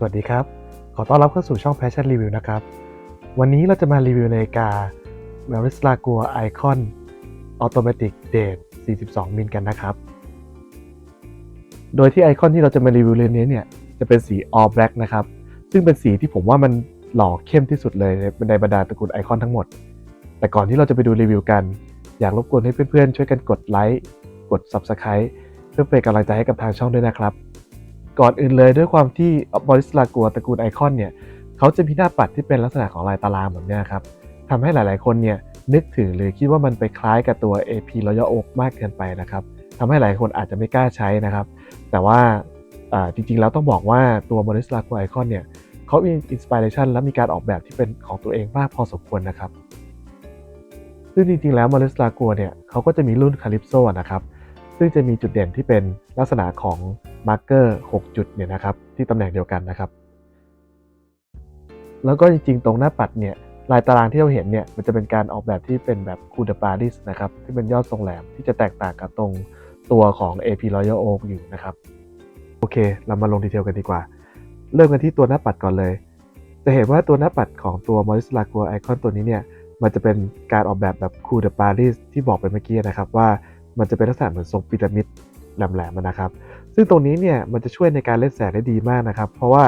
สวัสดีครับ ขอต้อนรับเข้าสู่ช่อง Passion Review นะครับ วันนี้เราจะมารีวิวนาฬิกา v a r i s l a g u a Icon Automatic Date 42 มิลกันนะครับ โดยที่ไอคอนที่เราจะมารีวิวเรือนนี้เนี่ย จะเป็นสี All Black นะครับ ซึ่งเป็นสีที่ผมว่ามันหล่อเข้มที่สุดเลยในบรรดาตระกูลไอคอนทั้งหมด แต่ก่อนที่เราจะไปดูรีวิวกัน อยากรบกวนให้เพื่อนๆ ช่วยกันกดไลค์ กด Subscribe เพื่อเป็นกำลังใจให้กับทางช่องด้วยนะครับ ก่อนอื่นเลยด้วยความที่บริสลากัวตระกูลไอคอนเนี่ยเขาจะมีหน้าปัดที่เป็นลักษณะของลายตารางแบบนี้ครับทำให้หลายๆคนเนี่ยนึกถึงหรือคิดว่ามันไปคล้ายกับตัว AP Royal Oak มากเกินไปนะครับทำให้หลายคนอาจจะไม่กล้าใช้นะครับ แต่ว่าอ่าจริงๆแล้วต้องบอกว่าตัวบริสลากัวไอคอนเนี่ยเขามีอินสปิเรชันและมีการออกแบบที่เป็นของตัวเองมากพอสมควรนะครับซึ่งจริงๆแล้วมอริสลากัวเนี่ยเขาก็จะมีรุ่นคาลิปโซนะครับซึ่งจะมีจุดเด่นที่เป็นลักษณะของ มาร์กเกอร์6จุดเนี่ยนะครับที่ตำแหน่งเดียวกันนะครับ แล้วก็จริงๆ ตรงหน้าปัดเนี่ยลายตารางที่เราเห็นเนี่ยมันจะเป็นการออกแบบที่เป็นแบบคูเดปาริสนะครับที่เป็นยอดทรงแหลมที่จะแตกต่างกับตรงตัวของ AP Royal Oak อยู่นะครับ โอเค เรามาลงดีเทลกันดีกว่า เริ่มกันที่ตัวหน้าปัดก่อนเลย จะเห็นว่าตัวหน้าปัดของตัว m o r i s l a g u a Icon ตัวนี้เนี่ยมันจะเป็นการออกแบบแบบคูเดปาริสที่บอกไปเมื่อกี้นะครับว่ามันจะเป็นลักษณะเหมือนทรงพีระมิดแหลมๆนะครับ ซึ่งตรงนี้เนี่ยมันจะช่วยในการเล่นแสงได้ดีมากนะครับ เพราะว่า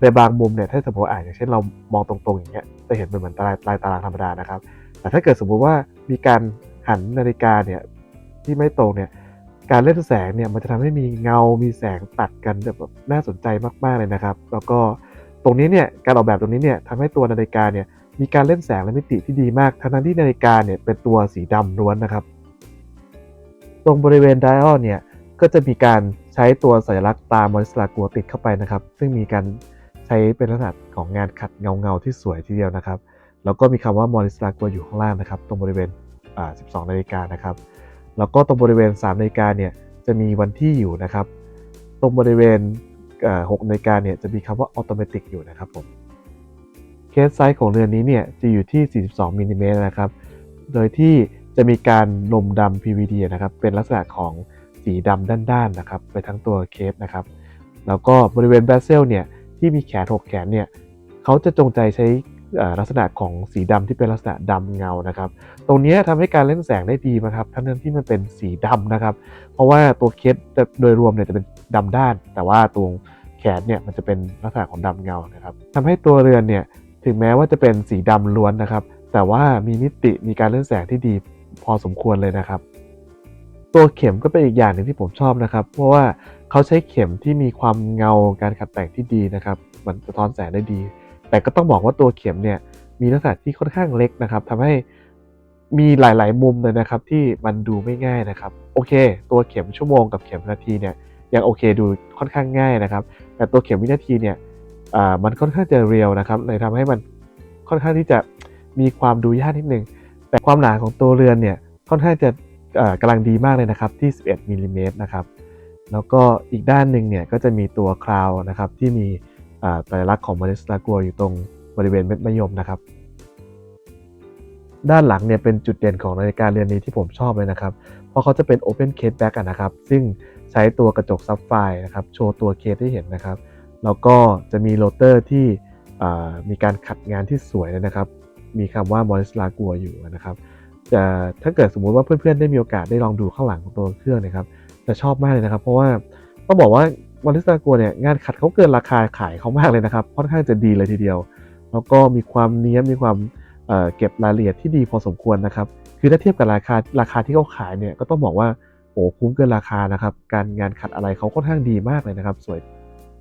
ในบางมุมเนี่ยถ้าสมมติว่าอ่าอย่างเช่นเรามองตรงๆอย่างเงี้ยจะเห็นเป็นเหมือนตารางลายตารางธรรมดานะครับ แต่ถ้าเกิดสมมุติว่ามีการหันนาฬิกาเนี่ยที่ไม่ตรงเนี่ยการเล่นแสงเนี่ยมันจะทำให้มีเงา มีแสงตัดกันแบบน่าสนใจมากๆเลยนะครับ แล้วก็ตรงนี้เนี่ยการออกแบบตรงนี้เนี่ยทำให้ตัวนาฬิกาเนี่ยมีการเล่นแสงและมิติที่ดีมาก ทั้งที่นาฬิกาเนี่ยเป็นตัวสีดำล้วนนะครับ ตรงบริเวณไดออลเนี่ย ก็จะมีการใช้ตัวสัญลักษณ์ตามอริสลากัวติดเข้าไปนะครับ ซึ่งมีการใช้เป็นลักษณะของงานขัดเงาเงาที่สวยทีเดียวนะครับ แล้วก็มีคำว่ามอริสลากัวอยู่ข้างล่างนะครับ ตรงบริเวณอ่า12 นาฬิกานะครับ แล้วก็ตรงบริเวณ 3 นาฬิกาเนี่ยจะมีวันที่อยู่นะครับ ตรงบริเวณ6นาฬิกาเนี่ยจะมีคำว่าออโตเมติกอยู่นะครับผมเคสไซส์ของเรือนนี้เนี่ยจะอยู่ที่ 42มิลลิเมตรนะครับ โดยที่จะมีการลมดำ PVD นะครับ เป็นลักษณะของ สีดำด้านๆนะครับไปทั้งตัวเคสนะครับ แล้วก็บริเวณแบเซลเนี่ยที่มีแขน6แขนเนี่ยเขาจะจงใจใช้ลักษณะของสีดำที่เป็นลักษณะดำเงานะครับ ตรงนี้ยทำให้การเล่นแสงได้ดีนะครับทั้งที่มันเป็นสีดำนะครับ เพราะว่าตัวเคสโดยรวมเนี่ยจะเป็นดำด้าน แต่ว่าตรงแขนเนี่ยมันจะเป็นลักษณะของดำเงานะครับทำให้ตัวเรือนเนี่ยถึงแม้ว่าจะเป็นสีดำล้วนนะครับ แต่ว่ามีมิติมีการเล่นแสงที่ดีพอสมควรเลยนะครับ ตัวเข็มก็เป็นอีกอย่างหนึ่งที่ผมชอบนะครับ เพราะว่าเขาใช้เข็มที่มีความเงาการขัดแต่งที่ดีนะครับมันสะท้อนแสงได้ดี แต่ก็ต้องบอกว่าตัวเข็มเนี่ยมีลักษณะที่ค่อนข้างเล็กนะครับทำให้มีหลาย ๆ มุมเลยนะครับ ที่มันดูไม่ง่ายนะครับ โอเค ตัวเข็มชั่วโมงกับเข็มนาทีเนี่ยยังโอเคดูค่อนข้างง่ายนะครับ แต่ตัวเข็มวินาทีเนี่ยอ่ามันค่อนข้างจะเรียวนะครับเลยทำให้มันค่อนข้างที่จะมีความดูยากนิดนึงแต่ความหนาของตัวเรือนเนี่ยค่อนข้างจะ กำลังดีมากเลยนะครับที่ 11มิลลิเมตรนะครับแล้วก็อีกด้านหนึ่งเนี่ยก็จะมีตัวคราวนะครับที่มีอ่าสัญลักษณ์ของมาริสลากัวอยู่ตรงบริเวณเม็ดมะยมนะครับ ด้านหลังเนี่ยเป็นจุดเด่นของนาฬิกาเรือนนี้ที่ผมชอบเลยนะครับ เพราะเขาจะเป็น Open Case Back นะครับ ซึ่งใช้ตัวกระจกซับไฟนะครับ โชว์ตัวเคสให้เห็นนะครับ แล้วก็จะมีโรเตอร์ที่มีการขัดงานที่สวยเลยนะครับ มีคำว่า m o r i s l a g u a อยู่นะครับ จะถ้าเกิดสมมุติว่าเพื่อนๆได้มีโอกาสได้ลองดูข้างหลังของตัวเครื่องเนะครับจะชอบมากเลยนะครับ เพราะว่าต้องบอกว่า m o r i s l a g u a เนี่ยงานขัดเขาเกินราคาขายเขามากเลยนะครับค่อนข้างจะดีเลยทีเดียว แล้วก็มีความเนี้ยมีความเเก็บรายละเอียดที่ดีพอสมควรนะครับ คือถ้าเทียบกับราคาราคาที่เขาขายเนี่ยก็ต้องบอกว่าโอ้คุ้มเกินราคานะครับ การงานขัดอะไรเขาค่อนข้างดีมากเลยนะครับ สวย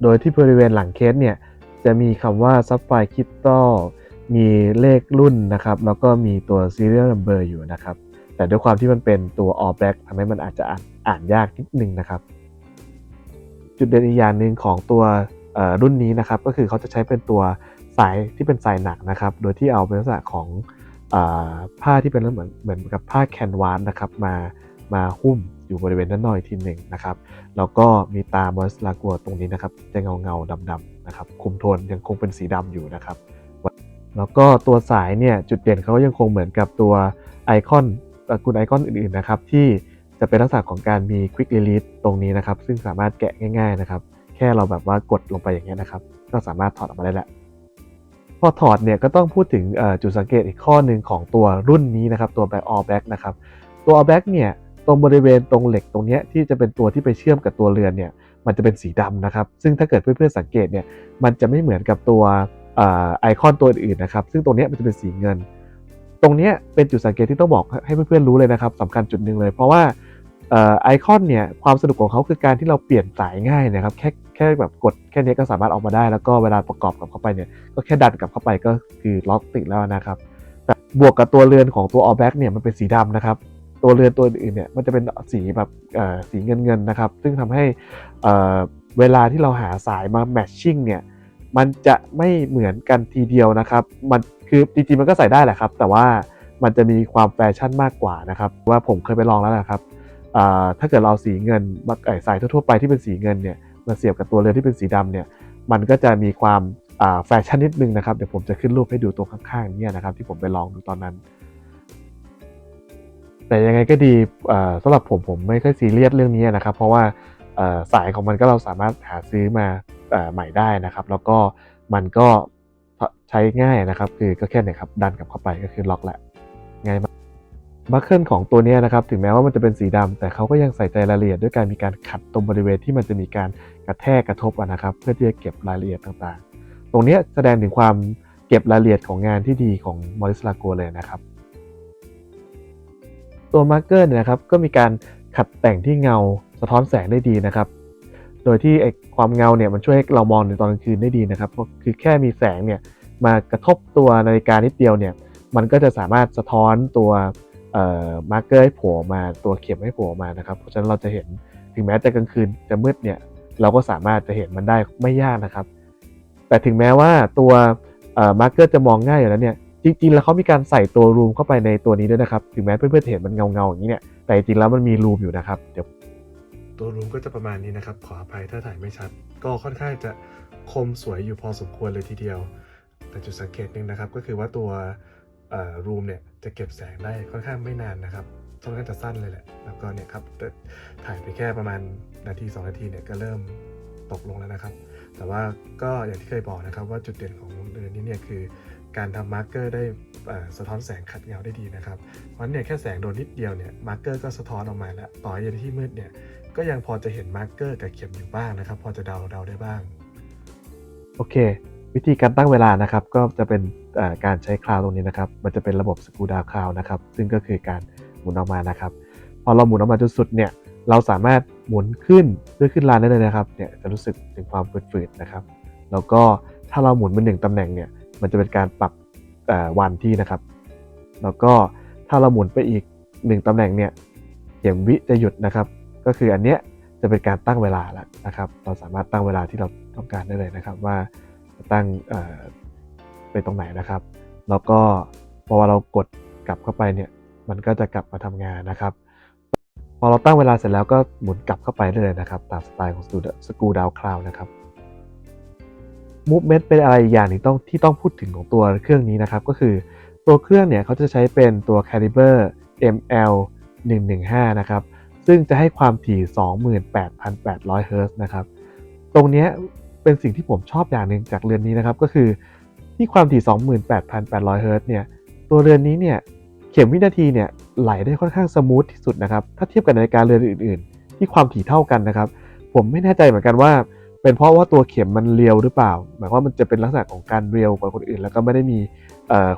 โดยที่บริเวณหลังเคสเนี่ยจะมีคำว่า Sapphire Crystal มีเลขรุ่นนะครับ แล้วก็มีตัว serial number อยู่นะครับ แต่ด้วยความที่มันเป็นตัว all black ทำให้มันอาจจะอ่านอ่านยากนิดนึงนะครับ จุดเด่นอีกอย่างหนึ่งของตัวรุ่นนี้นะครับ ก็คือเขาจะใช้เป็นตัวสายที่เป็นสายหนักนะครับ โดยที่เอาเป็นลักษณะของอผ้าที่เป็นเหมือนเหมือนกับผ้าแคนวานนะครับมามาหุ้มอยู่บริเวณด้านนอกอีกทีหนึ่งนะครับ แล้วก็มีตามอสลากัวตรงนี้นะครับ จะเงาเงาๆดำๆนะครับ คุมโทนยังคงเป็นสีดำอยู่นะครับ แล้วก็ตัวสายเนี่ยจุดเด่นเขายังคงเหมือนกับตัวไอคอนตระกูลไอคอนอื่นๆนะครับที่จะเป็นลักษณะของการมี Quick Release ตรงนี้นะครับ ซึ่งสามารถแกะง่าย ๆนะครับ แค่เราแบบว่ากดลงไปอย่างเงี้ยนะครับ ก็สามารถถอดออกมาได้แล้วพอถอดเนี่ยก็ต้องพูดถึงจุดสังเกตอีกข้อหนึ่งของตัวรุ่นนี้นะครับ ตัว Back All Black นะครับ ตัว All Black เนี่ยตรงบริเวณตรงเหล็กตรงเนี้ยที่จะเป็นตัวที่ไปเชื่อมกับตัวเรือนเนี่ยมันจะเป็นสีดำนะครับ ซึ่งถ้าเกิดเพื่อนๆสังเกตเนี่ยมันจะไม่เหมือนกับตัว ไอคอนตัวอื่นนะครับ ซึ่งตรงนี้มันจะเป็นสีเงิน ตรงนี้เป็นจุดสังเกตที่ต้องบอกให้เพื่อนๆรู้เลยนะครับสำคัญจุดหนึ่งเลย เพราะว่าไอคอนเนี่ยความสนุกของเขาคือการที่เราเปลี่ยนสายง่ายนะครับแค่แค่แบบกดแค่นี้ก็สามารถออกมาได้ แล้วก็เวลาประกอบกลับเข้าไปเนี่ยก็แค่ดันกลับเข้าไปก็คือล็อกติดแล้วนะครับแต่บวกกับตัวเรือนของตัว All Black เนี่ยมันเป็นสีดำนะครับตัวเรือนตัวอื่นเนี่ยมันจะเป็นสีแบบสีเงินเงินๆนะครับซึ่งทำให้เวลาที่เราหาสายมาแมทชิ่งเนี่ย มันจะไม่เหมือนกันทีเดียวนะครับ มันคือจริงๆมันก็ใส่ได้แหละครับ แต่ว่ามันจะมีความแฟชั่นมากกว่านะครับ ว่าผมเคยไปลองแล้วนะครับถ้าเกิดเราสีเงินสายทั่วๆไปที่เป็นสีเงินเนี่ยมาเสียบกับตัวเรือนที่เป็นสีดำเนี่ย มันก็จะมีความแฟชั่นนิดนึงนะครับ เดี๋ยวผมจะขึ้นรูปให้ดูตรงข้างๆเนี่ยนะครับ ที่ผมไปลองดูตอนนั้น แต่ยังไงก็ดีสำหรับผมผมไม่ค่อยซีเรียสเรื่องนี้นะครับ เพราะว่าสายของมันก็เราสามารถหาซื้อมา ใหม่ได้นะครับ แล้วก็มันก็ใช้ง่ายนะครับ คือก็แค่เนี่ยครับดันกลับเข้าไปก็คือล็อกแหละง่ายมากบัคเกิลของตัวนี้นะครับถึงแม้ว่ามันจะเป็นสีดำแต่เขาก็ยังใส่ใจรายละเอียดด้วยการมีการขัดตรงบริเวณที่มันจะมีการกระแทกกระทบอะนะครับ เพื่อที่จะเก็บรายละเอียดต่างๆ ตรงนี้แสดงถึงความเก็บรายละเอียดของงานที่ดีของมอริสลาโกเลยนะครับ ตัวมาร์กเกอร์เนี่ยนะครับก็มีการขัดแต่งที่เงาสะท้อนแสงได้ดีนะครับ โดยที่ไอความเงาเนี่ยมันช่วยให้เรามองในตอนกลางคืนได้ดีนะครับเพราะคือแค่มีแสงเนี่ยมากระทบตัวนาฬิกานิดเดียวเนี่ยมันก็จะสามารถสะท้อนตัวมาร์กเกอร์ให้โผล่มาตัวเข็มให้โผล่มานะครับเพราะฉะนั้นเราจะเห็นถึงแม้จะกลางคืนจะมืดเนี่ยเราก็สามารถจะเห็นมันได้ไม่ยากนะครับ แต่ถึงแม้ว่าตัวมาร์กเกอร์จะมองง่ายอยู่แล้วเนี่ยจริงๆ แล้วเขามีการใส่ตัวรูมเข้าไปในตัวนี้ด้วยนะครับ ถึงแม้เพื่อนๆจะเห็นมันเงาๆอย่างนี้เนี่ยแต่จริงๆแล้วมันมีรูมอยู่นะครับเดี๋ยว ตัวรูมก็จะประมาณนี้นะครับ ขออภัยถ้าถ่ายไม่ชัด ก็ค่อนข้างจะคมสวยอยู่พอสมควรเลยทีเดียว แต่จุดสังเกตหนึ่งนะครับ ก็คือว่าตัวรูมเนี่ยจะเก็บแสงได้ค่อนข้างไม่นานนะครับค่อนข้างจะสั้นเลยแหละ แล้วก็เนี่ยครับถ่ายไปแค่ประมาณนาที 2 นาทีเนี่ยก็เริ่มตกลงแล้วนะครับ แต่ว่าก็อย่างที่เคยบอกนะครับว่าจุดเด่นของเรือนนี้เนี่ยคือการทำมาร์กเกอร์ได้สะท้อนแสงขัดเงาได้ดีนะครับ เพราะเนี่ยแค่แสงโดนนิดเดียวเนี่ยมาร์กเกอร์ก็สะท้อนออกมาแล้ว ต่อให้ในที่มืดเนี่ย ก็ยังพอจะเห็นมาร์กเกอร์กับเข็มอยู่บ้างนะครับ พอจะเดาเดาได้บ้าง โอเค วิธีการตั้งเวลานะครับ ก็จะเป็นการใช้คลาวตรงนี้นะครับ มันจะเป็นระบบสกูดาวคลาวนะครับ ซึ่งก็คือการหมุนออกมานะครับ พอเราหมุนออกมาจนสุดเนี่ย เราสามารถหมุนขึ้นด้วยขึ้นลานได้เลยนะครับ เนี่ยจะรู้สึกถึงความฝืดๆนะครับ แล้วก็ถ้าเราหมุนเป็นหนึ่งตำแหน่งเนี่ย มันจะเป็นการปรับวันที่นะครับ แล้วก็ถ้าเราหมุนไปอีกหนึ่งตำแหน่งเนี่ย เข็มวิจะหยุดนะครับ ก็คืออันเนี้ยจะเป็นการตั้งเวลาแล้วนะครับ เราสามารถตั้งเวลาที่เราต้องการได้เลยนะครับว่าตั้งไปตรงไหนนะครับ แล้วก็พอเรากดกลับเข้าไปเนี่ยมันก็จะกลับมาทำงานนะครับ พอเราตั้งเวลาเสร็จแล้วก็หมุนกลับเข้าไปได้เลยนะครับ ตามสไตล์ของสกูดาวคลาวนะครับ Movement เป็นอะไรอีกอย่างหนึ่งต้องที่ต้องพูดถึงของตัวเครื่องนี้นะครับ ก็คือตัวเครื่องเนี่ยเขาจะใช้เป็นตัว Caliber ML 115 นะครับ ซึ่งจะให้ความถี่ 28,800 เฮิรตซ์นะครับ ตรงนี้เป็นสิ่งที่ผมชอบอย่างหนึ่งจากเรือนนี้นะครับ ก็คือที่ความถี่ 28,800 เฮิรตซ์เนี่ย ตัวเรือนนี้เนี่ย เข็มวินาทีเนี่ยไหลได้ค่อนข้างสมูทที่สุดนะครับ ถ้าเทียบกับนาฬิกาเรือนอื่น ๆ ที่ความถี่เท่ากันนะครับ ผมไม่แน่ใจเหมือนกันว่า เป็นเพราะว่าตัวเข็มมันเรียวหรือเปล่า หมายความว่ามันจะเป็นลักษณะของการเรียวกว่าคนอื่น แล้วก็ไม่ได้มี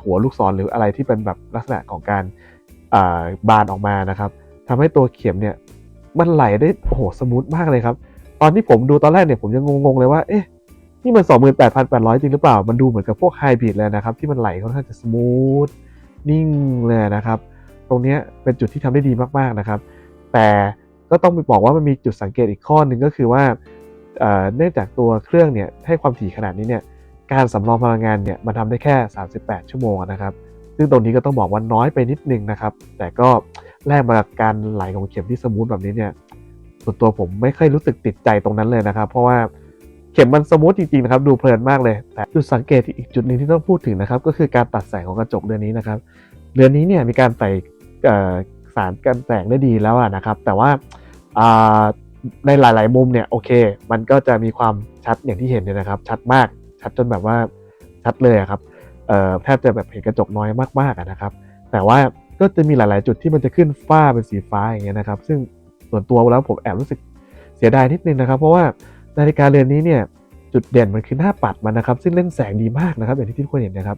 หัวลูกศรหรืออะไรที่เป็นแบบลักษณะของการบานออกมานะครับ ทำให้ตัวเข็มเนี่ย มันไหลได้โอ้โหสมูทมากเลยครับ ตอนที่ผมดูตอนแรกเนี่ยผมยังงงๆเลยว่าเอ๊ะนี่มัน 28,800 จริงหรือเปล่า มันดูเหมือนกับพวกไฮบริดเลยนะครับ ที่มันไหลค่อนข้างจะสมูทนิ่งเลยนะครับ ตรงนี้เป็นจุดที่ทำได้ดีมากๆนะครับ แต่ก็ต้องไปบอกว่ามันมีจุดสังเกตอีกข้อหนึ่งก็คือว่าเอ่อเนื่องจากตัวเครื่องเนี่ยให้ความถี่ขนาดนี้เนี่ยการสำรองพลังงานเนี่ยมันทำได้แค่ 38 ชั่วโมงนะครับ ซึ่งตรงนี้ก็ต้องบอกว่าน้อยไปนิดนึงนะครับ แต่ก็แลกมากับการไหลของเข็มที่สมูทแบบนี้เนี่ยส่วนตัวผมไม่ค่อยรู้สึกติดใจตรงนั้นเลยนะครับ เพราะว่าเข็มมันสมูทจริงๆนะครับ ดูเพลินมากเลย แต่จุดสังเกตอีกจุดหนึ่งที่ต้องพูดถึงนะครับ ก็คือการตัดแสงของกระจกเรือนนี้นะครับเรือนนี้เนี่ยมีการใส่สารกันแสงได้ดีแล้วนะครับ แต่ว่าในหลาย ๆ มุมเนี่ยโอเค มันก็จะมีความชัดอย่างที่เห็นเนี่ยนะครับ ชัดมากชัดจนแบบว่าชัดเลยครับ แทบจะแบบเห็นกระจกน้อยมากๆนะครับ แต่ว่าก็จะมีหลาย ๆ จุดที่มันจะขึ้นฝ้าเป็นสีฟ้าอย่างเงี้ยนะครับ ซึ่งส่วนตัวแล้วผมแอบรู้สึกเสียดายนิดนึงนะครับ เพราะว่านาฬิกาเรือนนี้เนี่ยจุดเด่นมันคือหน้าปัดมันนะครับ ซึ่งเล่นแสงดีมากนะครับ อย่างที่ทุกคนเห็นนะครับ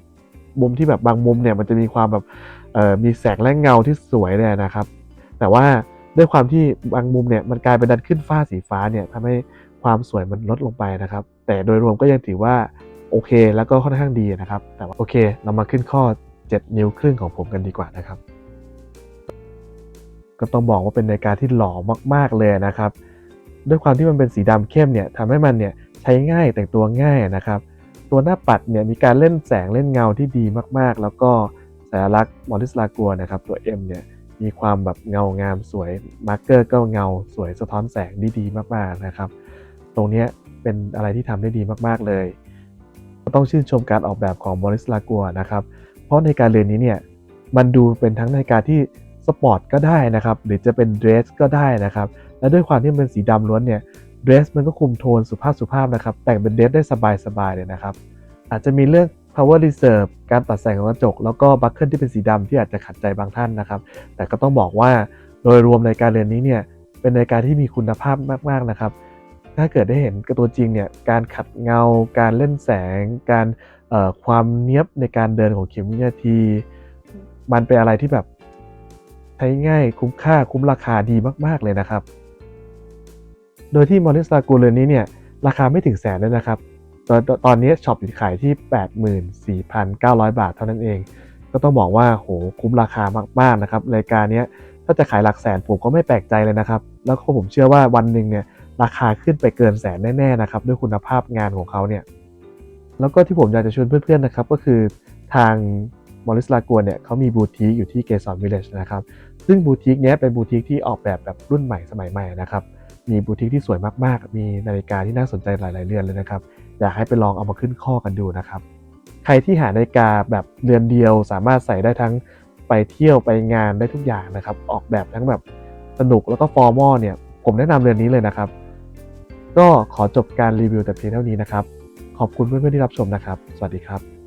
มุมที่แบบบางมุมเนี่ยมันจะมีความแบบมีแสงและเงาที่สวยเลยนะครับ แต่ว่าด้วยความที่บางมุมเนี่ยมันกลายเป็นดันขึ้นฟ้าสีฟ้าเนี่ยทำให้ความสวยมันลดลงไปนะครับ แต่โดยรวมก็ยังถือว่า โอเค แล้วก็ค่อนข้างดีนะครับ แต่ว่าโอเค เรามาขึ้นข้อ 7 นิ้วครึ่งของผมกันดีกว่านะครับ ก็ต้องบอกว่าเป็นนาฬิกาที่หล่อมาก ๆ เลยนะครับ ด้วยความที่มันเป็นสีดำเข้มเนี่ยทำให้มันเนี่ยใช้ง่ายแต่งตัวง่ายนะครับ ตัวหน้าปัดเนี่ยมีการเล่นแสงเล่นเงาที่ดีมากๆ แล้วก็สัญลักษณ์มอริสลากัวนะครับตัว M เนี่ยมีความแบบเงางามสวยมาร์กเกอร์ก็เงาสวยสะท้อนแสงด้ดีมากๆนะครับ ตรงนี้เป็นอะไรที่ทำได้ดีมากๆเลย ก็ต้องชื่นชมการออกแบบของมอริสลากัวนะครับ เพราะในการเรือนนี้เนี่ยมันดูเป็นทั้งนาฬิกาที่สปอร์ตก็ได้นะครับ หรือจะเป็นเดรสก็ได้นะครับ และด้วยความที่มันเป็นสีดำล้วนเนี่ยเดรสมันก็คุมโทนสุภาพสุภาพนะครับ แต่งเป็นเดรสได้สบายๆเลยนะครับ อาจจะมีเรื่อง power reserve การตัดแสงของกระจก แล้วก็บัคเกิลที่เป็นสีดำที่อาจจะขัดใจบางท่านนะครับ แต่ก็ต้องบอกว่าโดยรวมในการเรือนนี้เนี่ยเป็นนาฬิกาที่มีคุณภาพมากๆนะครับ ถ้าเกิดได้เห็นกับตัวจริงเนี่ยการขัดเงา การเล่นแสง การความเนี้ยบในการเดินของเข็มวินาที มันเป็นอะไรที่แบบใช้ง่ายคุ้มค่าคุ้มราคาดีมาก ๆ เลยนะครับ โดยที่มอนิสตากูเรือนนี้เนี่ยราคาไม่ถึงแสนเลยนะครับ ตอนตอนนี้ช็อปอยู่ขายที่ 84,900 บาทเท่านั้นเอง ก็ต้องบอกว่าโหคุ้มราคามาก ๆ นะครับรายการนี้ถ้าจะขายหลักแสนผมก็ไม่แปลกใจเลยนะครับ แล้วก็ผมเชื่อว่าวันหนึ่งเนี่ย ราคาขึ้นไปเกินแสนแน่ๆนะครับด้วยคุณภาพงานของเขาเนี่ยแล้วก็ที่ผมอยากจะชวนเพื่อนๆนะครับก็คือทางมอริสลากัวเนี่ยเขามีบูติกอยู่ที่เกสรวิลเลจนะครับซึ่งบูติกเนี้ยเป็นบูติกที่ออกแบบแบบรุ่นใหม่สมัยใหม่นะครับมีบูติกที่สวยมากๆ มีนาฬิกาที่น่าสนใจหลายๆเรือนเลยนะครับอยากให้ไปลองเอามาขึ้นข้อกันดูนะครับใครที่หานาฬิกาแบบเรือนเดียว สามารถใส่ได้ทั้งไปเที่ยวไปงานได้ทุกอย่างนะครับออกแบบทั้งแบบสนุกแล้วก็ฟอร์มอลเนี่ยผมแนะนำเรือนนี้เลยนะครับ ก็ขอจบการรีวิวแต่เพียงเท่านี้นะครับ ขอบคุณเพื่อนๆที่รับชมนะครับ สวัสดีครับ